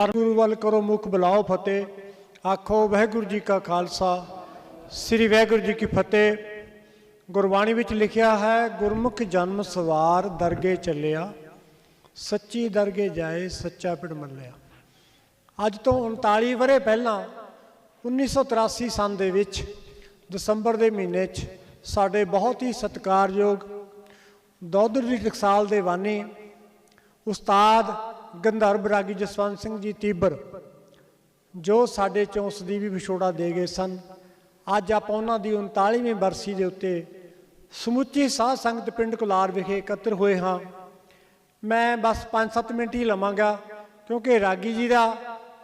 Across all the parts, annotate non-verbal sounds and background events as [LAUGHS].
ਗੁਰੂ ਵੱਲ ਕਰੋ ਮੁਖ ਬੁਲਾਓ ਫਤਿਹ। ਆਖੋ ਵਾਹਿਗੁਰੂ ਜੀ ਕਾ ਖਾਲਸਾ, ਸ੍ਰੀ ਵਾਹਿਗੁਰੂ ਜੀ ਕੀ ਫਤਿਹ। ਗੁਰਬਾਣੀ ਵਿੱਚ ਲਿਖਿਆ ਹੈ, ਗੁਰਮੁਖ ਜਨਮ ਸਵਾਰ ਦਰਗੇ ਚੱਲਿਆ, ਸੱਚੀ ਦਰਗੇ ਜਾਏ ਸੱਚਾ ਪਿੜ ਮੱਲਿਆ ਅੱਜ ਤੋਂ 39 ਵਰੇ ਪਹਿਲਾਂ 1983 ਸੰਨ ਦੇ ਵਿੱਚ, ਦਸੰਬਰ ਦੇ ਮਹੀਨੇ 'ਚ ਸਾਡੇ ਬਹੁਤ ਹੀ ਸਤਿਕਾਰਯੋਗ ਦੌਦਰ ਦੀ ਟਕਸਾਲ ਦੇ ਵਾਨੀ, ਉਸਤਾਦ ਗੰਧਰਵ ਰਾਗੀ ਜਸਵੰਤ ਸਿੰਘ ਜੀ ਤੀਬਰ, ਜੋ ਸਾਡੇ ਚੌਂਸ ਦੀ ਵੀ ਵਿਛੋੜਾ ਦੇ ਗਏ ਸਨ। ਅੱਜ ਆਪਾਂ ਉਹਨਾਂ ਦੀ 39ਵੀਂ ਬਰਸੀ ਦੇ ਉੱਤੇ ਸਮੁੱਚੀ ਸਾਧ ਸੰਗਤ ਪਿੰਡ ਕੁਲਾਰ ਵਿਖੇ ਇਕੱਤਰ ਹੋਏ ਹਾਂ। ਮੈਂ ਬਸ 5-7 ਮਿੰਟ ਹੀ ਲਵਾਂਗਾ, ਕਿਉਂਕਿ ਰਾਗੀ ਜੀ ਦਾ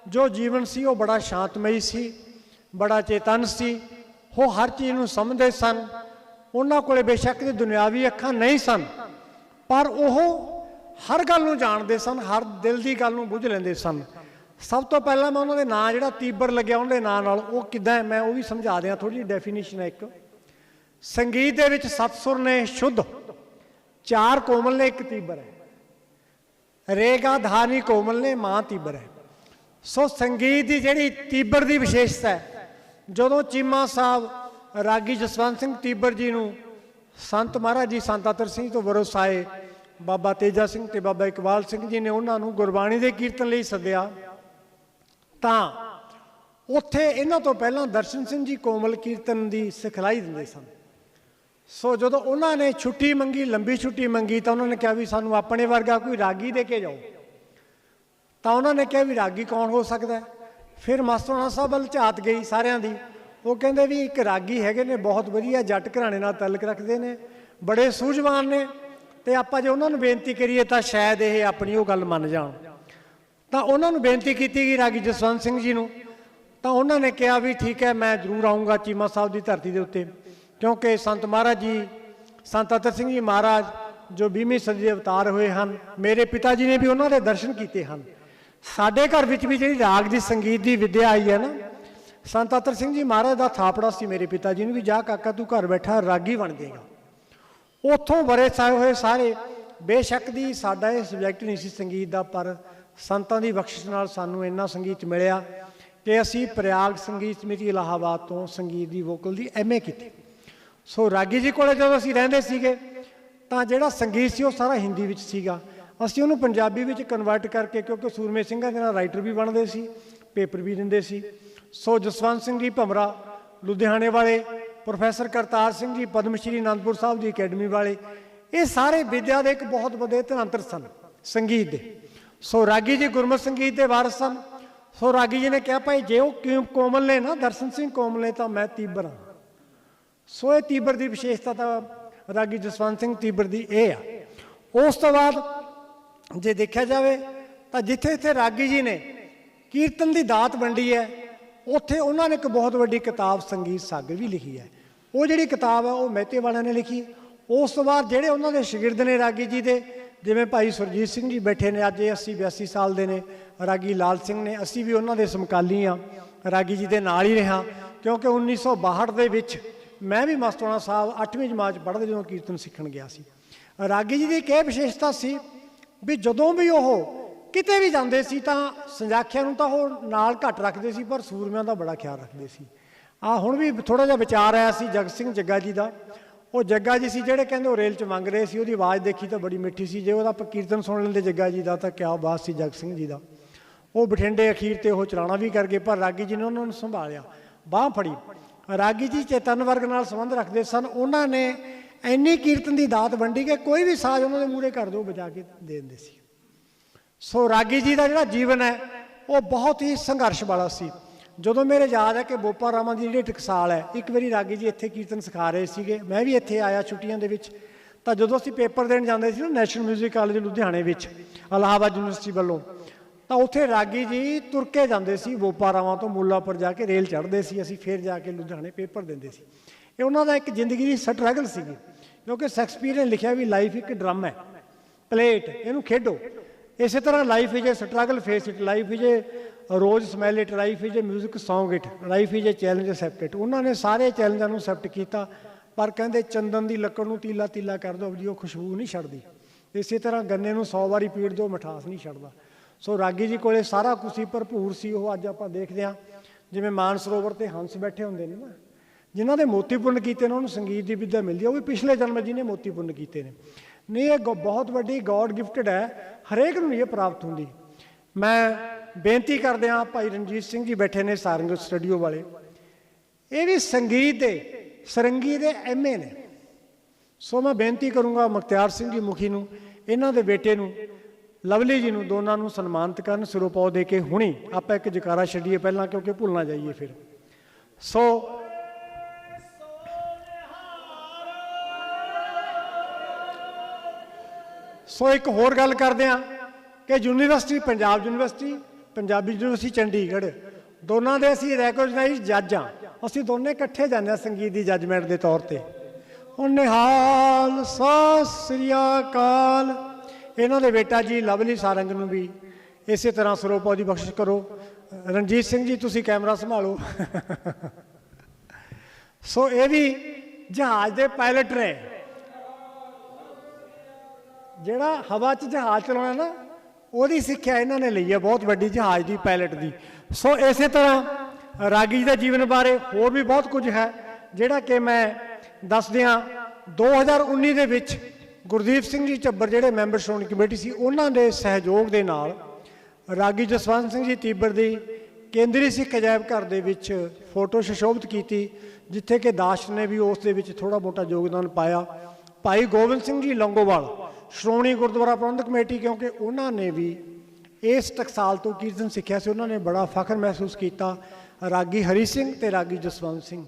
ਜੋ ਜੀਵਨ ਸੀ, ਉਹ ਬੜਾ ਸ਼ਾਂਤਮਈ ਸੀ, ਬੜਾ ਚੇਤਨ ਸੀ। ਉਹ ਹਰ ਚੀਜ਼ ਨੂੰ ਸਮਝਦੇ ਸਨ। ਉਹਨਾਂ ਕੋਲੇ ਬੇਸ਼ੱਕ ਦੇ ਦੁਨਿਆਵੀ ਅੱਖਾਂ ਨਹੀਂ ਸਨ, ਪਰ ਉਹ ਹਰ ਗੱਲ ਨੂੰ ਜਾਣਦੇ ਸਨ, ਹਰ ਦਿਲ ਦੀ ਗੱਲ ਨੂੰ ਬੁੱਝ ਲੈਂਦੇ ਸਨ। ਸਭ ਤੋਂ ਪਹਿਲਾਂ ਮੈਂ ਉਹਨਾਂ ਦੇ ਨਾਂ, ਜਿਹੜਾ ਤੀਬਰ ਲੱਗਿਆ ਉਹਨਾਂ ਦੇ ਨਾਂ ਨਾਲ, ਉਹ ਕਿਦਾਂ ਮੈਂ ਉਹ ਵੀ ਸਮਝਾ ਦਿਆਂ ਥੋੜੀ ਜਿਹੀ ਡੈਫੀਨੇਸ਼ਨ ਹੈ ਇੱਕ। ਸੰਗੀਤ ਦੇ ਵਿੱਚ ਸੱਤ ਸੁਰ ਨੇ ਸ਼ੁੱਧ, ਚਾਰ ਕੋਮਲ ਨੇ, ਇੱਕ ਤੀਬਰ ਹੈ। ਰੇਗਾ ਧਾਨੀ ਕੋਮਲ ਨੇ, ਮਾਂ ਤੀਬਰ ਹੈ। ਸੋ ਸੰਗੀਤ ਦੀ ਜਿਹੜੀ ਤੀਬਰ ਦੀ ਵਿਸ਼ੇਸ਼ਤਾ ਹੈ, ਜਦੋਂ ਚੀਮਾ ਸਾਹਿਬ, ਰਾਗੀ ਜਸਵੰਤ ਸਿੰਘ ਤੀਬਰ ਜੀ ਨੂੰ, ਸੰਤ ਮਹਾਰਾਜ ਜੀ ਸੰਤ ਅਤਰ ਸਿੰਘ ਤੋਂ ਵਰਸਾਏ ਬਾਬਾ ਤੇਜਾ ਸਿੰਘ ਤੇ ਬਾਬਾ ਇਕਬਾਲ ਸਿੰਘ ਜੀ ਨੇ ਉਹਨਾਂ ਨੂੰ ਗੁਰਬਾਣੀ ਦੇ ਕੀਰਤਨ ਲਈ ਸੱਦਿਆ। ਤਾਂ ਉੱਥੇ ਇਹਨਾਂ ਤੋਂ ਪਹਿਲਾਂ ਦਰਸ਼ਨ ਸਿੰਘ ਜੀ ਕੋਮਲ ਕੀਰਤਨ ਦੀ ਸਿਖਲਾਈ ਦਿੰਦੇ ਸਨ। ਸੋ ਜਦੋਂ ਉਹਨਾਂ ਨੇ ਛੁੱਟੀ ਮੰਗੀ, ਲੰਬੀ ਛੁੱਟੀ ਮੰਗੀ, ਤਾਂ ਉਹਨਾਂ ਨੇ ਕਿਹਾ ਵੀ ਸਾਨੂੰ ਆਪਣੇ ਵਰਗਾ ਕੋਈ ਰਾਗੀ ਦੇ ਕੇ ਜਾਓ। ਤਾਂ ਉਹਨਾਂ ਨੇ ਕਿਹਾ ਵੀ ਰਾਗੀ ਕੌਣ ਹੋ ਸਕਦਾ ਫਿਰ ਮਾਸਟਰਾਂ ਸਾਹਿਬ ਵੱਲ ਝਾਤ ਗਈ ਸਾਰਿਆਂ ਦੀ। ਉਹ ਕਹਿੰਦੇ ਵੀ ਇੱਕ ਰਾਗੀ ਹੈਗੇ ਨੇ, ਬਹੁਤ ਵਧੀਆ ਜੱਟ ਘਰਾਣੇ ਨਾਲ ਤਲਕ ਰੱਖਦੇ ਨੇ, ਬੜੇ ਸੂਝਵਾਨ ਨੇ। ਤੇ ਆਪਾਂ ਜੇ ਉਹਨਾਂ ਨੂੰ ਬੇਨਤੀ ਕਰੀਏ ਤਾਂ ਸ਼ਾਇਦ ਇਹ ਆਪਣੀ ਉਹ ਗੱਲ ਮੰਨ ਜਾਣ। ਤਾਂ ਉਹਨਾਂ ਨੂੰ ਬੇਨਤੀ ਕੀਤੀ ਗਈ ਰਾਗੀ ਜਸਵੰਤ ਸਿੰਘ ਜੀ ਨੂੰ। ਤਾਂ ਉਹਨਾਂ ਨੇ ਕਿਹਾ ਵੀ ਠੀਕ ਹੈ, ਮੈਂ ਜ਼ਰੂਰ ਆਉਂਗਾ ਚੀਮਾ ਸਾਹਿਬ ਦੀ ਧਰਤੀ ਦੇ ਉੱਤੇ। ਕਿਉਂਕਿ ਸੰਤ ਮਹਾਰਾਜ ਜੀ, ਸੰਤ ਅਤਰ ਸਿੰਘ ਜੀ ਮਹਾਰਾਜ ਜੋ 20ਵੀਂ ਸਦੀ ਦੇ ਅਵਤਾਰ ਹੋਏ ਹਨ, ਮੇਰੇ ਪਿਤਾ ਜੀ ਨੇ ਵੀ ਉਹਨਾਂ ਦੇ ਦਰਸ਼ਨ ਕੀਤੇ ਹਨ। ਸਾਡੇ ਘਰ ਵਿੱਚ ਵੀ ਜਿਹੜੀ ਰਾਗ ਦੀ ਸੰਗੀਤ ਦੀ ਵਿਦਿਆ ਆਈ ਹੈ ਨਾ, ਸੰਤ ਅਤਰ ਸਿੰਘ ਜੀ ਮਹਾਰਾਜ ਦਾ ਥਾਪੜਾ ਸੀ ਮੇਰੇ ਪਿਤਾ ਜੀ ਨੂੰ ਵੀ, ਜਾ ਕਾਕਾ, ਤੂੰ ਘਰ ਬੈਠਾ, ਰਾਗੀ ਬਣ ਜਾਏਗਾ। ਉੱਥੋਂ ਬਰੇ ਸਾਏ ਹੋਏ ਸਾਰੇ। ਬੇਸ਼ੱਕ ਦੀ ਸਾਡਾ ਇਹ ਸਬਜੈਕਟ ਨਹੀਂ ਸੀ ਸੰਗੀਤ ਦਾ, ਪਰ ਸੰਤਾਂ ਦੀ ਬਖਸ਼ਿਸ਼ ਨਾਲ ਸਾਨੂੰ ਇੰਨਾ ਸੰਗੀਤ ਮਿਲਿਆ ਕਿ ਅਸੀਂ ਪ੍ਰਯਾਗ ਸੰਗੀਤ ਸਮਿਤੀ ਇਲਾਹਾਬਾਦ ਤੋਂ ਸੰਗੀਤ ਦੀ ਵੋਕਲ ਦੀ ਐਮਏ ਕੀਤੀ। ਸੋ ਰਾਗੀ ਜੀ ਕੋਲੇ ਜਦੋਂ ਅਸੀਂ ਰਹਿੰਦੇ ਸੀਗੇ, ਤਾਂ ਜਿਹੜਾ ਸੰਗੀਤ ਸੀ ਉਹ ਸਾਰਾ ਹਿੰਦੀ ਵਿੱਚ ਸੀਗਾ। ਅਸੀਂ ਉਹਨੂੰ ਪੰਜਾਬੀ ਵਿੱਚ ਕਨਵਰਟ ਕਰਕੇ, ਕਿਉਂਕਿ ਸੂਰਮੇ ਸਿੰਘਾਂ ਦੇ ਨਾਲ ਰਾਈਟਰ ਵੀ ਬਣਦੇ ਸੀ ਪੇਪਰ ਵੀ ਦਿੰਦੇ ਸੀ। ਸੋ ਜਸਵੰਤ ਸਿੰਘ ਜੀ ਭਮਰਾ ਲੁਧਿਆਣੇ ਵਾਲੇ ਪ੍ਰੋਫੈਸਰ ਕਰਤਾਰ ਸਿੰਘ ਜੀ ਪਦਮ ਸ਼੍ਰੀ ਅਨੰਦਪੁਰ ਸਾਹਿਬ ਦੀ ਅਕੈਡਮੀ ਵਾਲੇ, ਇਹ ਸਾਰੇ ਵਿਦਿਆ ਦੇ ਇੱਕ ਬਹੁਤ ਵੱਡੇ ਧਨਾਂਤਰ ਸਨ, ਸੰਗੀਤ ਦੇ। ਸੋ ਰਾਗੀ ਜੀ ਗੁਰਮਤਿ ਸੰਗੀਤ ਦੇ ਵਾਰਸ ਸਨ। ਸੋ ਰਾਗੀ ਜੀ ਨੇ ਕਿਹਾ, ਭਾਈ, ਜੇ ਉਹ ਕਿਉਂ ਕੋਮਲ ਨੇ ਨਾ, ਦਰਸ਼ਨ ਸਿੰਘ ਕੋਮਲ ਨੇ, ਤਾਂ ਮੈਂ ਤੀਬਰ ਹਾਂ। ਸੋ ਇਹ ਤੀਬਰ ਦੀ ਵਿਸ਼ੇਸ਼ਤਾ ਤਾਂ ਰਾਗੀ ਜਸਵੰਤ ਸਿੰਘ ਤੀਬਰ ਦੀ ਇਹ ਆ। ਉਸ ਤੋਂ ਬਾਅਦ ਜੇ ਦੇਖਿਆ ਜਾਵੇ, ਤਾਂ ਜਿੱਥੇ ਜਿੱਥੇ ਰਾਗੀ ਜੀ ਨੇ ਕੀਰਤਨ ਦੀ ਦਾਤ ਵੰਡੀ ਹੈ, ਉੱਥੇ ਉਹਨਾਂ ਨੇ ਇੱਕ ਬਹੁਤ ਵੱਡੀ ਕਿਤਾਬ ਸੰਗੀਤ ਸਾਗਰ ਵੀ ਲਿਖੀ ਹੈ। ਉਹ ਜਿਹੜੀ ਕਿਤਾਬ ਹੈ ਉਹ ਮਹਿਤੇ ਵਾਲਿਆਂ ਨੇ ਲਿਖੀ। ਉਸ ਤੋਂ ਬਾਅਦ ਜਿਹੜੇ ਉਹਨਾਂ ਦੇ ਸ਼ਾਗਿਰਦ ਨੇ ਰਾਗੀ ਜੀ ਦੇ, ਜਿਵੇਂ ਭਾਈ ਸੁਰਜੀਤ ਸਿੰਘ ਜੀ ਬੈਠੇ ਨੇ ਅੱਜ, ਇਹ 80 82 ਸਾਲ ਦੇ ਨੇ। ਰਾਗੀ ਲਾਲ ਸਿੰਘ ਨੇ, ਅਸੀਂ ਵੀ ਉਹਨਾਂ ਦੇ ਸਮਕਾਲੀ ਆ ਰਾਗੀ ਜੀ ਦੇ ਨਾਲ ਹੀ ਰਿਹਾ ਕਿਉਂਕਿ 1962 ਦੇ ਵਿੱਚ ਮੈਂ ਵੀ ਮਸਤੋਣਾ ਸਾਹਿਬ 8ਵੀਂ ਜਮਾਤ ਪੜ੍ਹਦੇ ਜਦੋਂ ਕੀਰਤਨ ਸਿੱਖਣ ਗਿਆ ਸੀ। ਰਾਗੀ ਜੀ ਦੀ ਇੱਕ ਇਹ ਵਿਸ਼ੇਸ਼ਤਾ ਸੀ ਵੀ ਜਦੋਂ ਵੀ ਉਹ ਕਿਤੇ ਵੀ ਜਾਂਦੇ ਸੀ ਤਾਂ ਸੰਜਾਖਿਆਂ ਨੂੰ ਤਾਂ ਉਹ ਨਾਲ ਘੱਟ ਰੱਖਦੇ ਸੀ, ਪਰ ਸੂਰਮਿਆਂ ਦਾ ਬੜਾ ਖਿਆਲ ਰੱਖਦੇ ਸੀ। ਆ ਹੁਣ ਵੀ ਥੋੜਾ ਜਿਹਾ ਵਿਚਾਰ ਆਇਆ ਸੀ ਜਗਤ ਸਿੰਘ ਜੱਗਾ ਜੀ ਦਾ। ਉਹ ਜੱਗਾ ਜੀ ਸੀ ਜਿਹੜੇ ਕਹਿੰਦੇ ਉਹ ਰੇਲ 'ਚ ਮੰਗ ਰਹੇ ਸੀ, ਉਹਦੀ ਆਵਾਜ਼ ਦੇਖੀ ਤਾਂ ਬੜੀ ਮਿੱਠੀ ਸੀ। ਜੇ ਉਹਦਾ ਆਪਾਂ ਕੀਰਤਨ ਸੁਣ ਲੈਂਦੇ ਜੱਗਾ ਜੀ ਦਾ ਤਾਂ ਕਿਆ ਬਾਤ ਸੀ ਜਗਤ ਸਿੰਘ ਜੀ ਦਾ। ਉਹ ਬਠਿੰਡੇ ਅਖੀਰ ਤੇ ਉਹ ਚਲਾਣਾ ਵੀ ਕਰ ਗਏ, ਪਰ ਰਾਗੀ ਜੀ ਨੇ ਉਹਨਾਂ ਨੂੰ ਸੰਭਾਲਿਆ। ਬਾਹ ਫੜੀ। ਰਾਗੀ ਜੀ ਚੇਤਨ ਵਰਗ ਨਾਲ ਸੰਬੰਧ ਰੱਖਦੇ ਸਨ। ਉਹਨਾਂ ਨੇ ਇੰਨੀ ਕੀਰਤਨ ਦੀ ਦਾਤ ਵੰਡੀ ਕਿ ਕੋਈ ਵੀ ਸਾਜ਼ ਉਹਨਾਂ ਦੇ ਮੂਹਰੇ ਕਰ ਦੋ ਵਜਾ ਕੇ ਦੇ ਦਿੰਦੇ ਸੀ। ਸੋ ਰਾਗੀ ਜੀ ਦਾ ਜਿਹੜਾ ਜੀਵਨ ਹੈ, ਉਹ ਬਹੁਤ ਹੀ ਸੰਘਰਸ਼ ਵਾਲਾ ਸੀ। ਜਦੋਂ ਮੇਰੇ ਯਾਦ ਹੈ ਕਿ ਬੋਪਾ ਰਾਮਾ ਦੀ ਜਿਹੜੀ ਟਕਸਾਲ ਹੈ, ਇੱਕ ਵਾਰੀ ਰਾਗੀ ਜੀ ਇੱਥੇ ਕੀਰਤਨ ਸਿਖਾ ਰਹੇ ਸੀਗੇ, ਮੈਂ ਵੀ ਇੱਥੇ ਆਇਆ ਛੁੱਟੀਆਂ ਦੇ ਵਿੱਚ। ਤਾਂ ਜਦੋਂ ਅਸੀਂ ਪੇਪਰ ਦੇਣ ਜਾਂਦੇ ਸੀ ਨਾ ਨੈਸ਼ਨਲ 뮤직 ਕਾਲਜ ਲੁਧਿਆਣੇ ਵਿੱਚ ਇਲਾਹਾਬਾਦ ਯੂਨੀਵਰਸਿਟੀ ਵੱਲੋਂ, ਤਾਂ ਉੱਥੇ ਰਾਗੀ ਜੀ ਤੁਰ ਕੇ ਜਾਂਦੇ ਸੀ ਬੋਪਾ ਰਾਮਾ ਤੋਂ ਮੁੱਲਾਪੁਰ ਜਾ ਕੇ ਰੇਲ ਚੜ੍ਹਦੇ ਸੀ, ਅਸੀਂ ਫਿਰ ਜਾ ਕੇ ਲੁਧਿਆਣੇ ਪੇਪਰ ਦਿੰਦੇ ਸੀ। ਇਹ ਉਹਨਾਂ ਦਾ ਇੱਕ ਜ਼ਿੰਦਗੀ ਦੀ ਸਟਰਗਲ ਸੀਗੀ, ਕਿਉਂਕਿ ਸ਼ੈਕਸਪੀਅਰ ਨੇ ਲਿਖਿਆ ਵੀ ਲਾਈਫ ਇੱਕ ਡਰਮ ਹੈ, ਪਲੇਟ, ਇਹਨੂੰ ਖੇਡੋ। ਇਸੇ ਤਰ੍ਹਾਂ life is a struggle face it life is a rose smell it life is a 뮤직 song it life is a challenge accept it ਉਹਨਾਂ ਨੇ ਸਾਰੇ ਚੈਲੰਜਾਂ ਨੂੰ ਅਸੈਪਟ ਕੀਤਾ, ਪਰ ਕਹਿੰਦੇ ਚੰਦਨ ਦੀ ਲੱਕੜ ਨੂੰ ਤੀਲਾ ਤੀਲਾ ਕਰ ਦਿਓ ਜੀ ਉਹ ਖੁਸ਼ਬੂ ਨਹੀਂ ਛੱਡਦੀ। ਇਸੇ ਤਰ੍ਹਾਂ ਗੰਨੇ ਨੂੰ 100 ਵਾਰੀ ਪੀੜ ਦਿਓ, ਮਿਠਾਸ ਨਹੀਂ ਛੱਡਦਾ। ਸੋ ਰਾਗੀ ਜੀ ਕੋਲੇ ਸਾਰਾ ਕੁਝ ਹੀ ਭਰਪੂਰ ਸੀ, ਉਹ ਅੱਜ ਆਪਾਂ ਦੇਖਦੇ ਹਾਂ। ਜਿਵੇਂ ਮਾਨ ਸਰੋਵਰ ਤੇ ਹੰਸ ਬੈਠੇ ਹੁੰਦੇ ਨੇ ਨਾ, ਜਿਨ੍ਹਾਂ ਦੇ ਮੋਤੀ ਪੁੰਨ ਕੀਤੇ ਨੇ, ਉਹਨੂੰ ਸੰਗੀਤ ਦੀ ਵਿਦਿਆ ਮਿਲਦੀ ਹੈ ਉਹ ਵੀ ਪਿਛਲੇ ਜਨਮ 'ਚ ਜਿਹਨੇ ਮੋਤੀ ਪੁੰਨ ਕੀਤੇ ਨੇ। ਨਹੀਂ, ਇਹ ਗ- ਬਹੁਤ ਵੱਡੀ ਗੋਡ ਗਿਫਟਡ ਹੈ। ਹਰੇਕ ਨੂੰ ਇਹ ਪ੍ਰਾਪਤ ਹੁੰਦੀ। ਮੈਂ ਬੇਨਤੀ ਕਰਦੇ ਹਾਂ ਭਾਈ ਰਣਜੀਤ ਸਿੰਘ ਜੀ ਬੈਠੇ ਨੇ ਸਾਰੰਗ ਸਟੂਡੀਓ ਵਾਲੇ। ਇਹ ਵੀ ਸੰਗੀਤ ਦੇ, ਸਰੰਗੀ ਦੇ ਐਮਏ ਨੇ। ਸੋ ਮੈਂ ਬੇਨਤੀ ਕਰੂੰਗਾ ਮੁਖਤਿਆਰ ਸਿੰਘ ਜੀ ਮੁਖੀ ਨੂੰ, ਇਹਨਾਂ ਦੇ ਬੇਟੇ ਨੂੰ, ਲਵਲੀ ਜੀ ਨੂੰ, ਦੋਨਾਂ ਨੂੰ ਸਨਮਾਨਿਤ ਕਰਨ ਸਿਰੋਪਾਉ ਦੇ ਕੇ ਹੁਣੀ ਆਪਾਂ ਇੱਕ ਜਕਾਰਾ ਛੱਡੀਏ ਪਹਿਲਾਂ ਕਿਉਂਕਿ ਭੁੱਲ ਨਾ ਜਾਈਏ ਫਿਰ। ਸੋ ਸੋ ਇੱਕ ਹੋਰ ਗੱਲ ਕਰਦੇ ਹਾਂ ਕਿ university, Punjab university Punjabi university Chandigarh, ਦੋਨਾਂ ਦੇ ਅਸੀਂ ਰੈਕੋਗਨਾਈਜ਼ਡ ਜੱਜ ਹਾਂ। ਅਸੀਂ ਦੋਨੇ ਇਕੱਠੇ ਜਾਂਦੇ ਹਾਂ ਸੰਗੀਤ ਦੀ ਜੱਜਮੈਂਟ ਦੇ ਤੌਰ ਤੇ। ਹੁਣ ਨਿਹਾਲ, ਸਤਿ ਸ੍ਰੀ ਅਕਾਲ। ਇਹਨਾਂ ਦੇ ਬੇਟਾ ਜੀ ਲਵਲੀ ਸਾਰੰਗ ਨੂੰ ਵੀ ਇਸੇ ਤਰ੍ਹਾਂ ਸਰੋਪਾ ਦੀ ਬਖਸ਼ਿਸ਼ ਕਰੋ। ਰਣਜੀਤ ਸਿੰਘ ਜੀ, ਤੁਸੀਂ ਕੈਮਰਾ ਸੰਭਾਲੋ। ਸੋ ਇਹ ਵੀ ਜਹਾਜ਼ ਦੇ ਪਾਇਲਟ ਨੇ। ਜਿਹੜਾ ਹਵਾ 'ਚ ਜਹਾਜ਼ ਚਲਾਉਣਾ ਨਾ ਉਹਦੀ ਸਿੱਖਿਆ ਇਹਨਾਂ ਨੇ ਲਈ ਹੈ, ਬਹੁਤ ਵੱਡੀ ਜਹਾਜ਼ ਦੀ ਪਾਇਲਟ ਦੀ। ਸੋ ਇਸੇ ਤਰ੍ਹਾਂ ਰਾਗੀ ਜੀ ਦਾ ਜੀਵਨ ਬਾਰੇ ਹੋਰ ਵੀ ਬਹੁਤ ਕੁਝ ਹੈ, ਜਿਹੜਾ ਕਿ ਮੈਂ ਦੱਸ ਦਿਆਂ 2019 ਦੇ ਵਿੱਚ ਗੁਰਦੀਪ ਸਿੰਘ ਜੀ ਚੱਬਰ ਜਿਹੜੇ ਮੈਂਬਰ ਸ਼੍ਰੋਮਣੀ ਕਮੇਟੀ ਸੀ, ਉਹਨਾਂ ਦੇ ਸਹਿਯੋਗ ਦੇ ਨਾਲ ਰਾਗੀ ਜਸਵੰਤ ਸਿੰਘ ਜੀ ਤੀਬਰ ਦੀ ਕੇਂਦਰੀ ਸਿੱਖ ਅਜਾਇਬ ਘਰ ਦੇ ਵਿੱਚ ਫੋਟੋ ਸ਼ਸ਼ੋਭਿਤ ਕੀਤੀ, ਜਿੱਥੇ ਕਿ ਦਾਸ਼ ਨੇ ਵੀ ਉਸ ਦੇ ਵਿੱਚ ਥੋੜਾ ਮੋਟਾ ਯੋਗਦਾਨ ਪਾਇਆ। ਭਾਈ ਗੋਬਿੰਦ ਸਿੰਘ ਜੀ ਲੰਗੋਵਾਲ ਸ਼੍ਰੋਮਣੀ ਗੁਰਦੁਆਰਾ ਪ੍ਰਬੰਧਕ ਕਮੇਟੀ, ਕਿਉਂਕਿ ਉਹਨਾਂ ਨੇ ਵੀ ਇਸ ਟਕਸਾਲ ਤੋਂ ਕੀਰਤਨ ਸਿੱਖਿਆ ਸੀ, ਉਹਨਾਂ ਨੇ ਬੜਾ ਫਖਰ ਮਹਿਸੂਸ ਕੀਤਾ। ਰਾਗੀ ਹਰੀ ਸਿੰਘ ਤੇ ਰਾਗੀ ਜਸਵੰਤ ਸਿੰਘ,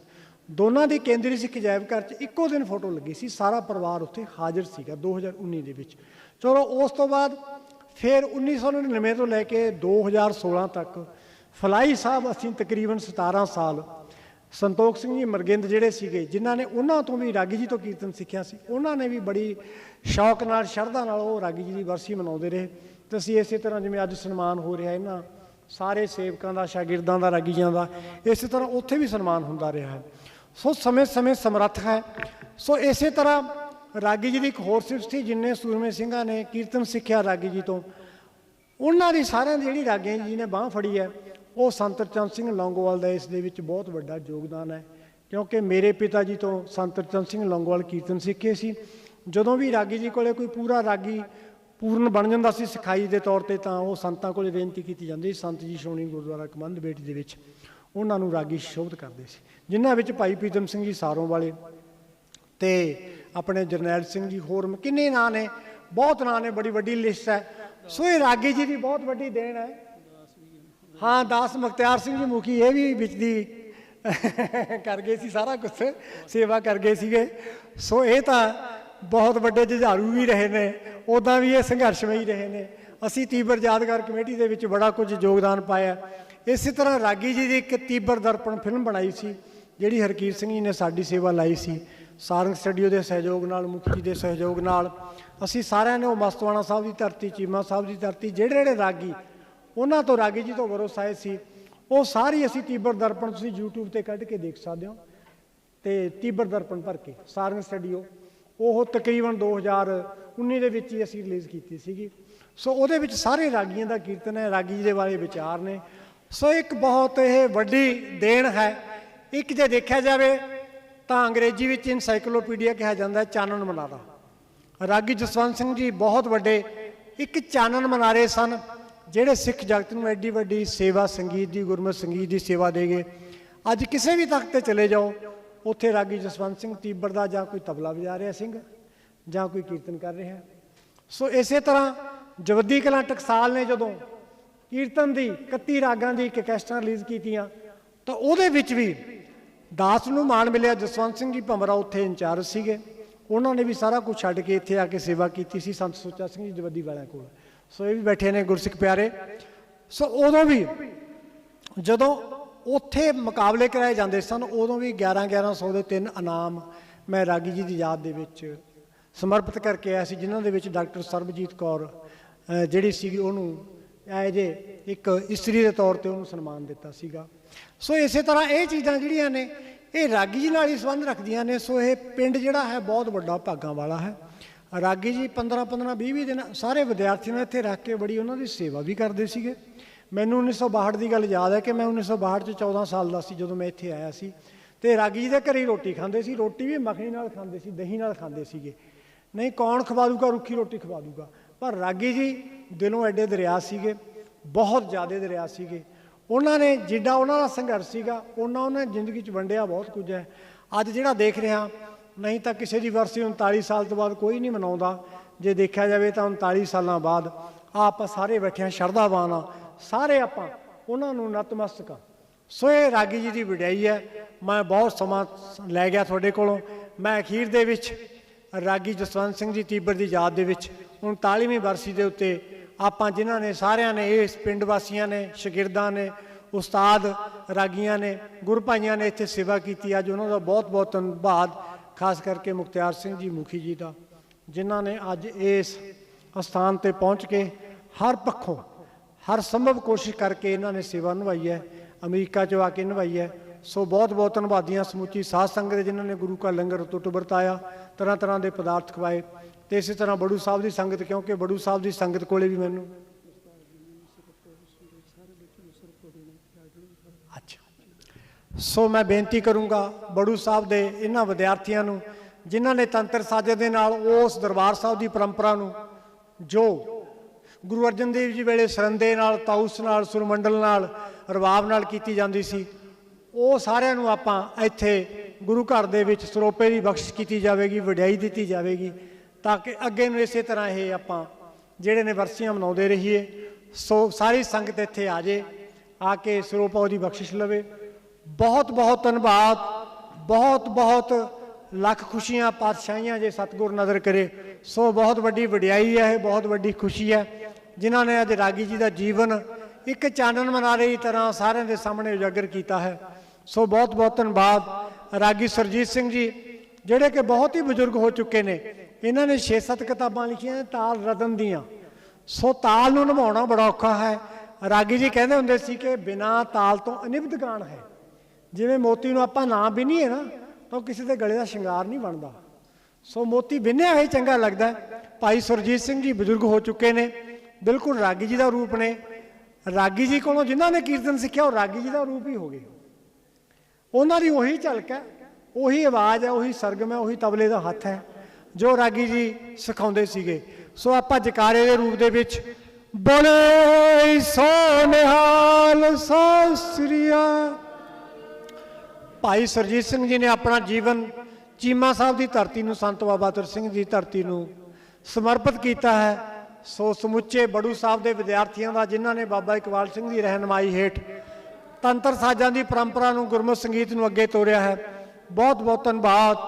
ਦੋਨਾਂ ਦੀ ਕੇਂਦਰੀ ਸਿੱਖ ਅਜਾਇਬ ਘਰ 'ਚ ਇੱਕੋ ਦਿਨ ਫੋਟੋ ਲੱਗੀ ਸੀ, ਸਾਰਾ ਪਰਿਵਾਰ ਉੱਥੇ ਹਾਜ਼ਰ ਸੀਗਾ 2019 ਦੇ ਵਿੱਚ। ਚਲੋ, ਉਸ ਤੋਂ ਬਾਅਦ ਫਿਰ 1999 ਤੋਂ ਲੈ ਕੇ 2016 ਤੱਕ ਫਲਾਈ ਸਾਹਿਬ ਅਸੀਂ ਤਕਰੀਬਨ 17 ਸਾਲ ਸੰਤੋਖ ਸਿੰਘ ਜੀ, ਮਰਗਿੰਦ ਜਿਹੜੇ ਸੀਗੇ, ਜਿਨ੍ਹਾਂ ਨੇ ਉਹਨਾਂ ਤੋਂ ਵੀ ਰਾਗੀ ਜੀ ਤੋਂ ਕੀਰਤਨ ਸਿੱਖਿਆ ਸੀ, ਉਹਨਾਂ ਨੇ ਵੀ ਬੜੀ ਸ਼ੌਕ ਨਾਲ, ਸ਼ਰਧਾ ਨਾਲ ਉਹ ਰਾਗੀ ਜੀ ਦੀ ਵਰਸੀ ਮਨਾਉਂਦੇ ਰਹੇ। ਤੇ ਅਸੀਂ ਇਸੇ ਤਰ੍ਹਾਂ ਜਿਵੇਂ ਅੱਜ ਸਨਮਾਨ ਹੋ ਰਿਹਾ ਇਹਨਾਂ ਸਾਰੇ ਸੇਵਕਾਂ ਦਾ, ਸ਼ਾਗਿਰਦਾਂ ਦਾ, ਰਾਗੀਆਂ ਦਾ, ਇਸੇ ਤਰ੍ਹਾਂ ਉੱਥੇ ਵੀ ਸਨਮਾਨ ਹੁੰਦਾ ਰਿਹਾ ਹੈ। ਸੋ ਸਮੇਂ-ਸਮੇਂ ਸਮਰੱਥ ਹੈ। ਸੋ ਇਸੇ ਤਰ੍ਹਾਂ ਰਾਗੀ ਜੀ ਦੀ ਇੱਕ ਹੋਰ ਸਿਫਤ ਸੀ, ਜਿੰਨੇ ਸੂਰਮੇ ਸਿੰਘਾਂ ਨੇ ਕੀਰਤਨ ਸਿੱਖਿਆ ਰਾਗੀ ਜੀ ਤੋਂ, ਉਹਨਾਂ ਦੀ ਸਾਰਿਆਂ ਦੀ ਜਿਹੜੀ ਰਾਗੀਆਂ ਜੀ ਨੇ ਬਾਹ ਫੜੀ ਹੈ ਉਹ ਸੰਤ ਚੰਦ ਸਿੰਘ ਲੌਂਗੋਵਾਲ ਦਾ ਇਸ ਦੇ ਵਿੱਚ ਬਹੁਤ ਵੱਡਾ ਯੋਗਦਾਨ ਹੈ, ਕਿਉਂਕਿ ਮੇਰੇ ਪਿਤਾ ਜੀ ਤੋਂ ਸੰਤ ਚੰਦ ਸਿੰਘ ਲੌਂਗੋਵਾਲ ਕੀਰਤਨ ਸਿੱਖੇ ਸੀ। ਜਦੋਂ ਵੀ ਰਾਗੀ ਜੀ ਕੋਲੇ ਕੋਈ ਪੂਰਾ ਰਾਗੀ ਪੂਰਨ ਬਣ ਜਾਂਦਾ ਸੀ ਸਿਖਾਈ ਦੇ ਤੌਰ ਤੇ ਤਾਂ ਉਹ ਸੰਤਾਂ ਕੋਲੇ ਬੇਨਤੀ ਕੀਤੀ ਜਾਂਦੀ ਸੀ, ਸੰਤ ਜੀ ਸ਼੍ਰੋਮਣੀ ਗੁਰਦੁਆਰਾ ਕਮੰਦ ਬੇਟੀ ਦੇ ਵਿੱਚ। ਉਹਨਾਂ ਨੂੰ ਰਾਗੀ ਸ਼ੋਭਤ ਕਰਦੇ ਸੀ। ਜਿਨ੍ਹਾਂ ਵਿੱਚ ਭਾਈ ਪ੍ਰੀਤਮ ਸਿੰਘ ਜੀ ਸਾਰੋਂ ਵਾਲੇ ਤੇ ਆਪਣੇ ਜਰਨੈਲ ਸਿੰਘ ਜੀ ਹੋਰ ਕਿੰਨੇ ਨਾਂ ਨੇ, ਬਹੁਤ ਨਾਂ ਨੇ, ਬੜੀ ਵੱਡੀ ਲਿਸਟ ਹੈ। ਸੋ ਇਹ ਰਾਗੀ ਜੀ ਦੀ ਬਹੁਤ ਵੱਡੀ ਦੇਣ ਹੈ। ਹਾਂ, ਦਾਸ ਮੁਖਤਿਆਰ ਸਿੰਘ ਜੀ ਮੁਖੀ, ਇਹ ਵੀ ਵਿੱਚ ਦੀ [LAUGHS] ਕਰ ਗਏ ਸੀ ਸਾਰਾ ਕੁਝ ਸੇਵਾ ਕਰ ਗਏ ਸੀਗੇ। ਸੋ ਇਹ ਤਾਂ ਬਹੁਤ ਵੱਡੇ ਜੁਝਾਰੂ ਵੀ ਰਹੇ ਨੇ ਉਦਾਂ ਵੀ ਇਹ ਸੰਘਰਸ਼ਮਈ ਰਹੇ ਨੇ। ਅਸੀਂ ਤੀਬਰ ਯਾਦਗਾਰ ਕਮੇਟੀ ਦੇ ਵਿੱਚ ਬੜਾ ਕੁਝ ਯੋਗਦਾਨ ਪਾਇਆ। ਇਸੇ ਤਰ੍ਹਾਂ ਰਾਗੀ ਜੀ ਦੀ ਇੱਕ ਤੀਬਰ ਦਰਪਣ ਫਿਲਮ ਬਣਾਈ ਸੀ, ਜਿਹੜੀ ਹਰਕੀਰ ਸਿੰਘ ਜੀ ਨੇ ਸਾਡੀ ਸੇਵਾ ਲਾਈ ਸੀ। ਸਾਰੰਗ ਸਟੂਡੀਓ ਦੇ ਸਹਿਯੋਗ ਨਾਲ, ਮੁਖੀ ਦੇ ਸਹਿਯੋਗ ਨਾਲ, ਅਸੀਂ ਸਾਰਿਆਂ ਨੇ ਉਹ ਮਸਤਵਾਣਾ ਸਾਹਿਬ ਦੀ ਧਰਤੀ, ਚੀਮਾ ਸਾਹਿਬ ਦੀ ਧਰਤੀ, ਜਿਹੜੇ ਜਿਹੜੇ ਰਾਗੀ ਉਹਨਾਂ ਤੋਂ ਰਾਗੀ ਜੀ ਤੋਂ ਵਰੋਸਾਏ ਸੀ, ਉਹ ਸਾਰੀ ਅਸੀਂ ਤੀਬਰ ਦਰਪਣ ਤੁਸੀਂ YouTube ਤੇ ਕੱਢ ਕੇ ਦੇਖ ਸਕਦੇ ਹੋ, ਤੇ ਤੀਬਰ ਦਰਪਣ ਭਰ ਕੇ, ਸਾਰੰਗ ਸਟੂਡੀਓ ਉਹ ਤਕਰੀਬਨ 2019 ਦੇ ਵਿੱਚ ਹੀ ਅਸੀਂ ਰਿਲੀਜ਼ ਕੀਤੀ ਸੀਗੀ। ਸੋ ਉਹਦੇ ਵਿੱਚ ਸਾਰੇ ਰਾਗੀਆਂ ਦਾ ਕੀਰਤਨ ਹੈ, ਰਾਗੀ ਜੀ ਦੇ ਬਾਰੇ ਵਿਚਾਰ ਨੇ। ਸੋ ਇੱਕ ਬਹੁਤ ਇਹ ਵੱਡੀ ਦੇਣ ਹੈ, ਇੱਕ ਜੇ ਦੇਖਿਆ ਜਾਵੇ ਤਾਂ ਅੰਗਰੇਜ਼ੀ ਵਿੱਚ ਇਨਸਾਈਕਲੋਪੀਡੀਆ ਕਿਹਾ ਜਾਂਦਾ ਹੈ, ਚਾਨਣ ਮਨਾਰਾ। ਰਾਗੀ ਜਸਵੰਤ ਸਿੰਘ ਜੀ ਬਹੁਤ ਵੱਡੇ, ਇੱਕ ਚਾਨਣ ਮਨਾਰੇ ਸਨ ਜਿਹੜੇ ਸਿੱਖ ਜਗਤ ਨੂੰ ਐਡੀ ਵੱਡੀ ਸੇਵਾ, ਸੰਗੀਤ ਦੀ, ਗੁਰਮਤਿ ਸੰਗੀਤ ਦੀ ਸੇਵਾ ਦੇ ਗਏ, ਅੱਜ ਕਿਸੇ ਵੀ ਤਖਤ ਤੇ ਚਲੇ ਜਾਓ, ਉੱਥੇ ਰਾਗੀ ਜਸਵੰਤ ਸਿੰਘ ਤੀਬਰ ਦਾ ਜਾਂ ਕੋਈ ਤਬਲਾ ਵਜਾ ਰਿਹਾ ਸਿੰਘ, ਜਾਂ ਕੋਈ ਕੀਰਤਨ ਕਰ ਰਿਹਾ। ਸੋ ਇਸੇ ਤਰ੍ਹਾਂ ਜਵੱਦੀ ਕਲਾਂ ਟਕਸਾਲ ਨੇ ਜਦੋਂ ਕੀਰਤਨ ਦੀ 31 ਰਾਗਾਂ ਦੀ ਇੱਕ ਕੈਸਟਾਂ ਰਿਲੀਜ਼ ਕੀਤੀਆਂ, ਤਾਂ ਉਹਦੇ ਵਿੱਚ ਵੀ ਦਾਸ ਨੂੰ ਮਾਣ ਮਿਲਿਆ, ਜਸਵੰਤ ਸਿੰਘ ਜੀ ਭਮਰਾ ਉੱਥੇ ਇੰਚਾਰਜ ਸੀਗੇ। ਉਹਨਾਂ ਨੇ ਵੀ ਸਾਰਾ ਕੁਝ ਛੱਡ ਕੇ ਇੱਥੇ ਆ ਕੇ ਸੇਵਾ ਕੀਤੀ ਸੀ, ਸੰਤ ਸੁੱਚਾ ਸਿੰਘ ਜੀ ਜਵੱਦੀ ਵਾਲਿਆਂ ਕੋਲ। ਸੋ ਇਹ ਵੀ ਬੈਠੇ ਨੇ ਗੁਰਸਿੱਖ ਪਿਆਰੇ। ਸੋ ਉਦੋਂ ਵੀ ਜਦੋਂ ਉੱਥੇ ਮੁਕਾਬਲੇ ਕਰਾਏ ਜਾਂਦੇ ਸਨ, ਉਦੋਂ ਵੀ 11 1100 ਦੇ ਤਿੰਨ ਇਨਾਮ ਮੈਂ ਰਾਗੀ ਜੀ ਦੀ ਯਾਦ ਦੇ ਵਿੱਚ ਸਮਰਪਿਤ ਕਰਕੇ ਆਇਆ ਸੀ, ਜਿਨ੍ਹਾਂ ਦੇ ਵਿੱਚ ਡਾਕਟਰ ਸਰਬਜੀਤ ਕੌਰ ਜਿਹੜੀ ਸੀਗੀ ਉਹਨੂੰ ਐ ਜੇ ਇੱਕ ਇਸਤਰੀ ਦੇ ਤੌਰ ਤੇ ਉਹਨੂੰ ਸਨਮਾਨ ਦਿੱਤਾ ਸੀਗਾ। ਸੋ ਇਸੇ ਤਰ੍ਹਾਂ ਇਹ ਚੀਜ਼ਾਂ ਜਿਹੜੀਆਂ ਨੇ, ਇਹ ਰਾਗੀ ਜੀ ਨਾਲ ਹੀ ਸੰਬੰਧ ਰੱਖਦੀਆਂ ਨੇ, ਸੋ ਇਹ ਪਿੰਡ ਜਿਹੜਾ ਹੈ ਬਹੁਤ ਵੱਡਾ ਭਾਗਾਂ ਵਾਲਾ ਹੈ। ਰਾਗੀ ਜੀ 15 15 20 20 ਦਿਨ ਸਾਰੇ ਵਿਦਿਆਰਥੀਆਂ ਨੂੰ ਇੱਥੇ ਰੱਖ ਕੇ ਬੜੀ ਉਹਨਾਂ ਦੀ ਸੇਵਾ ਵੀ ਕਰਦੇ ਸੀਗੇ। ਮੈਨੂੰ 1962 ਦੀ ਗੱਲ ਯਾਦ ਹੈ ਕਿ ਮੈਂ 1962 ਚ 14 ਸਾਲ ਦਾ ਸੀ ਜਦੋਂ ਮੈਂ ਇੱਥੇ ਆਇਆ ਸੀ ਤੇ ਰਾਗੀ ਜੀ ਦੇ ਘਰੇ ਹੀ ਰੋਟੀ ਖਾਂਦੇ ਸੀ, ਰੋਟੀ ਵੀ ਮੱਖਣੀ ਨਾਲ ਖਾਂਦੇ ਸੀ, ਦਹੀਂ ਨਾਲ ਖਾਂਦੇ ਸੀਗੇ। ਨਹੀਂ ਕੌਣ ਖਵਾ ਦੂਗਾ, ਰੁੱਖੀ ਰੋਟੀ ਖਵਾ ਦੂਗਾ। ਪਰ ਰਾਗੀ ਜੀ ਦਿਲੋਂ ਐਡੇ ਦਰਿਆ ਸੀਗੇ, ਬਹੁਤ ਜ਼ਿਆਦਾ ਦਰਿਆ ਸੀਗੇ। ਉਹਨਾਂ ਨੇ ਜਿੱਡਾ ਉਹਨਾਂ ਦਾ ਸੰਘਰਸ਼ ਸੀਗਾ, ਉਹਨਾਂ ਉਹਨਾਂ ਜ਼ਿੰਦਗੀ 'ਚ ਵੰਡਿਆ ਬਹੁਤ ਕੁਝ ਹੈ। ਅੱਜ ਜਿਹੜਾ ਦੇਖ ਰਿਹਾ ਨਹੀਂ ਤਾਂ ਕਿਸੇ ਦੀ ਵਰਸੀ 39 ਸਾਲ ਤੋਂ ਬਾਅਦ ਕੋਈ ਨਹੀਂ ਮਨਾਉਂਦਾ। ਜੇ ਦੇਖਿਆ ਜਾਵੇ ਤਾਂ 39 ਸਾਲਾਂ ਬਾਅਦ ਆਹ ਆਪਾਂ ਸਾਰੇ ਬੈਠਿਆਂ ਸ਼ਰਧਾਵਾਨ ਆ ਸਾਰੇ ਆਪਾਂ, ਉਹਨਾਂ ਨੂੰ ਨਤਮਸਤਕ ਆ ਸੋ ਇਹ ਰਾਗੀ ਜੀ ਦੀ ਵਡਿਆਈ ਹੈ। ਮੈਂ ਬਹੁਤ ਸਮਾਂ ਲੈ ਗਿਆ ਤੁਹਾਡੇ ਕੋਲੋਂ। ਮੈਂ ਅਖੀਰ ਦੇ ਵਿੱਚ ਰਾਗੀ ਜਸਵੰਤ ਸਿੰਘ ਜੀ ਤੀਬਰ ਦੀ ਯਾਦ ਦੇ ਵਿੱਚ 39ਵੀਂ ਵਰਸੀ ਦੇ ਉੱਤੇ ਆਪਾਂ ਜਿਨ੍ਹਾਂ ਨੇ ਸਾਰਿਆਂ ਨੇ, ਇਸ ਪਿੰਡ ਵਾਸੀਆਂ ਨੇ, ਸ਼ਾਗਿਰਦਾਂ ਨੇ, ਉਸਤਾਦ ਰਾਗੀਆਂ ਨੇ ਗੁਰੂ ਭਾਈਆਂ ਨੇ ਇੱਥੇ ਸੇਵਾ ਕੀਤੀ। ਅੱਜ ਉਹਨਾਂ ਦਾ ਬਹੁਤ ਬਹੁਤ ਧੰਨਵਾਦ। ਖਾਸ ਕਰਕੇ ਮੁਖਤਿਆਰ ਸਿੰਘ ਜੀ, ਮੁਖੀ ਜੀ ਦਾ, ਜਿਨ੍ਹਾਂ ਨੇ ਅੱਜ ਇਸ ਅਸਥਾਨ ਤੇ ਪਹੁੰਚ ਕੇ ਹਰ ਪੱਖੋਂ ਹਰ ਸੰਭਵ ਕੋਸ਼ਿਸ਼ ਕਰਕੇ ਇਹਨਾਂ ਨੇ ਸੇਵਾ ਨਿਭਾਈ ਹੈ, ਅਮਰੀਕਾ ਚ ਆ ਕੇ ਨਿਭਾਈ ਹੈ। ਸੋ ਬਹੁਤ ਬਹੁਤ ਧੰਨਵਾਦੀਆਂ ਸਮੁੱਚੀ ਸਾਧ ਸੰਗਤ ਜਿਨ੍ਹਾਂ ਨੇ ਗੁਰੂ ਕਾ ਲੰਗਰ ਟੁੱਟ ਵਰਤਾਇਆ, ਤਰ੍ਹਾਂ ਤਰ੍ਹਾਂ ਦੇ ਪਦਾਰਥ ਖਵਾਏ। ਤੇ ਇਸੇ ਤਰ੍ਹਾਂ ਬੜੂ ਸਾਹਿਬ ਦੀ ਸੰਗਤ, ਕਿਉਂਕਿ ਬੜੂ ਸਾਹਿਬ ਦੀ ਸੰਗਤ ਕੋਲੇ ਵੀ ਮੈਨੂੰ ਸੋ ਮੈਂ ਬੇਨਤੀ ਕਰੂੰਗਾ ਬੜੂ ਸਾਹਿਬ ਦੇ ਇਹਨਾਂ ਵਿਦਿਆਰਥੀਆਂ ਨੂੰ, ਜਿਨ੍ਹਾਂ ਨੇ ਤੰਤਰ ਸਾਜੇ ਦੇ ਨਾਲ ਉਸ ਦਰਬਾਰ ਸਾਹਿਬ ਦੀ ਪਰੰਪਰਾ ਨੂੰ, ਜੋ ਗੁਰੂ ਅਰਜਨ ਦੇਵ ਜੀ ਵੇਲੇ ਸਰੰਦੇ ਨਾਲ ਤਾਉਸ ਨਾਲ, ਸੁਰਮੰਡਲ ਨਾਲ, ਰਵਾਬ ਨਾਲ ਕੀਤੀ ਜਾਂਦੀ ਸੀ, ਉਹ ਸਾਰਿਆਂ ਨੂੰ ਆਪਾਂ ਇੱਥੇ ਗੁਰੂ ਘਰ ਦੇ ਵਿੱਚ ਸਰੋਪੇ ਦੀ ਬਖਸ਼ਿਸ਼ ਕੀਤੀ ਜਾਵੇਗੀ, ਵਡਿਆਈ ਦਿੱਤੀ ਜਾਵੇਗੀ, ਤਾਂ ਕਿ ਅੱਗੇ ਨੂੰ ਇਸੇ ਤਰ੍ਹਾਂ ਇਹ ਆਪਾਂ ਜਿਹੜੇ ਨੇ ਵਰਸੀਆਂ ਮਨਾਉਂਦੇ ਰਹੀਏ, ਸੋ ਸਾਰੀ ਸੰਗਤ ਇੱਥੇ ਆ ਜੇ, ਆ ਕੇ ਸਰੋਪਾ ਉਹਦੀ ਬਖਸ਼ਿਸ਼ ਲਵੇ। ਬਹੁਤ ਬਹੁਤ ਧੰਨਵਾਦ, ਬਹੁਤ ਬਹੁਤ ਲੱਖ ਖੁਸ਼ੀਆਂ ਪਾਤਸ਼ਾਹੀਆਂ ਜੇ ਸਤਿਗੁਰ ਨਜ਼ਰ ਕਰੇ। ਸੋ ਬਹੁਤ ਵੱਡੀ ਵਡਿਆਈ ਹੈ ਇਹ ਬਹੁਤ ਵੱਡੀ ਖੁਸ਼ੀ ਹੈ, ਜਿਨ੍ਹਾਂ ਨੇ ਅੱਜ ਰਾਗੀ ਜੀ ਦਾ ਜੀਵਨ ਇੱਕ ਚਾਨਣ ਮਨਾਰੇ ਦੀ ਤਰ੍ਹਾਂ ਸਾਰਿਆਂ ਦੇ ਸਾਹਮਣੇ ਉਜਾਗਰ ਕੀਤਾ ਹੈ। ਸੋ ਬਹੁਤ ਬਹੁਤ ਧੰਨਵਾਦ ਰਾਗੀ ਸਰਜੀਤ ਸਿੰਘ ਜੀ, ਜਿਹੜੇ ਕਿ ਬਹੁਤ ਹੀ ਬਜ਼ੁਰਗ ਹੋ ਚੁੱਕੇ ਨੇ। ਇਹਨਾਂ ਨੇ 6-7 ਕਿਤਾਬਾਂ ਲਿਖੀਆਂ ਤਾਲ ਰਤਨ ਦੀਆਂ। ਸੋ ਤਾਲ ਨੂੰ ਨਿਭਾਉਣਾ ਬੜਾ ਔਖਾ ਹੈ। ਰਾਗੀ ਜੀ ਕਹਿੰਦੇ ਹੁੰਦੇ ਸੀ ਕਿ ਬਿਨਾ ਤਾਲ ਤੋਂ ਅਨਿਬਧ ਗਾਣ ਹੈ। ਜਿਵੇਂ ਮੋਤੀ ਨੂੰ ਆਪਾਂ ਨਾ ਬਿੰਨੀਏ ਨਾ, ਤਾਂ ਉਹ ਕਿਸੇ ਦੇ ਗਲੇ ਦਾ ਸ਼ਿੰਗਾਰ ਨਹੀਂ ਬਣਦਾ। ਸੋ ਮੋਤੀ ਬਿੰਨਿਆ ਹੋਇਆ ਹੀ ਚੰਗਾ ਲੱਗਦਾ ਭਾਈ ਸੁਰਜੀਤ ਸਿੰਘ ਜੀ ਬਜ਼ੁਰਗ ਹੋ ਚੁੱਕੇ ਨੇ, ਬਿਲਕੁਲ ਰਾਗੀ ਜੀ ਦਾ ਰੂਪ ਨੇ। ਰਾਗੀ ਜੀ ਕੋਲੋਂ ਜਿਨ੍ਹਾਂ ਨੇ ਕੀਰਤਨ ਸਿੱਖਿਆ, ਉਹ ਰਾਗੀ ਜੀ ਦਾ ਰੂਪ ਹੀ ਹੋ ਗਏ ਉਹਨਾਂ ਦੀ ਉਹੀ ਝਲਕ ਹੈ, ਉਹੀ ਆਵਾਜ਼ ਹੈ, ਉਹੀ ਸਰਗਮ ਹੈ, ਉਹੀ ਤਬਲੇ ਦਾ ਹੱਥ ਹੈ, ਜੋ ਰਾਗੀ ਜੀ ਸਿਖਾਉਂਦੇ ਸੀਗੇ। ਸੋ ਆਪਾਂ ਜਕਾਰੇ ਦੇ ਰੂਪ ਦੇ ਵਿੱਚ, ਬੋਲੇ ਸੋ ਨਿਹਾਲ ਸਾਸਰੀਆ ਭਾਈ ਸਰਜੀਤ ਸਿੰਘ ਜੀ ਨੇ ਆਪਣਾ ਜੀਵਨ ਚੀਮਾ ਸਾਹਿਬ ਦੀ ਧਰਤੀ ਨੂੰ, ਸੰਤ ਬਾਬਾ ਤਰ ਸਿੰਘ ਦੀ ਧਰਤੀ ਨੂੰ ਸਮਰਪਿਤ ਕੀਤਾ ਹੈ। ਸੋ ਸਮੁੱਚੇ ਬੜੂ ਸਾਹਿਬ ਦੇ ਵਿਦਿਆਰਥੀਆਂ ਦਾ, ਜਿਨ੍ਹਾਂ ਨੇ ਬਾਬਾ ਇਕਬਾਲ ਸਿੰਘ ਦੀ ਰਹਿਨਮਾਈ ਹੇਠ ਤੰਤਰ ਸਾਜ਼ਾਂ ਦੀ ਪਰੰਪਰਾ ਨੂੰ ਗੁਰਮੁਖ ਸੰਗੀਤ ਨੂੰ ਅੱਗੇ ਤੋਰਿਆ ਹੈ। ਬਹੁਤ ਬਹੁਤ ਧੰਨਵਾਦ,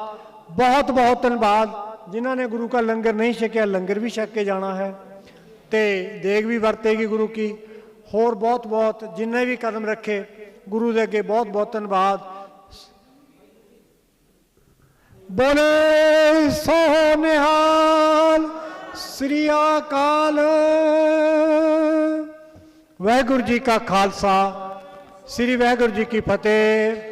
ਬਹੁਤ ਬਹੁਤ ਧੰਨਵਾਦ। ਜਿਨ੍ਹਾਂ ਨੇ ਗੁਰੂ ਕਾ ਲੰਗਰ ਨਹੀਂ ਛਕਿਆ, ਲੰਗਰ ਵੀ ਛਕ ਕੇ ਜਾਣਾ ਹੈ। ਤੇ ਦੇਗ ਵੀ ਵਰਤੇਗੀ ਗੁਰੂ ਕੀ। ਹੋਰ ਬਹੁਤ ਬਹੁਤ ਜਿੰਨੇ ਵੀ ਕਦਮ ਰੱਖੇ, ਗੁਰੂ ਦੇ ਅੱਗੇ ਬਹੁਤ ਬਹੁਤ ਧੰਨਵਾਦ। ਬੋਲੇ ਸੋ ਨਿਹਾਲ ਸ੍ਰੀ ਅਕਾਲ। ਵਾਹਿਗੁਰੂ ਜੀ ਕਾ ਖਾਲਸਾ ਸ੍ਰੀ ਵਾਹਿਗੁਰੂ ਜੀ ਕੀ ਫਤਿਹ।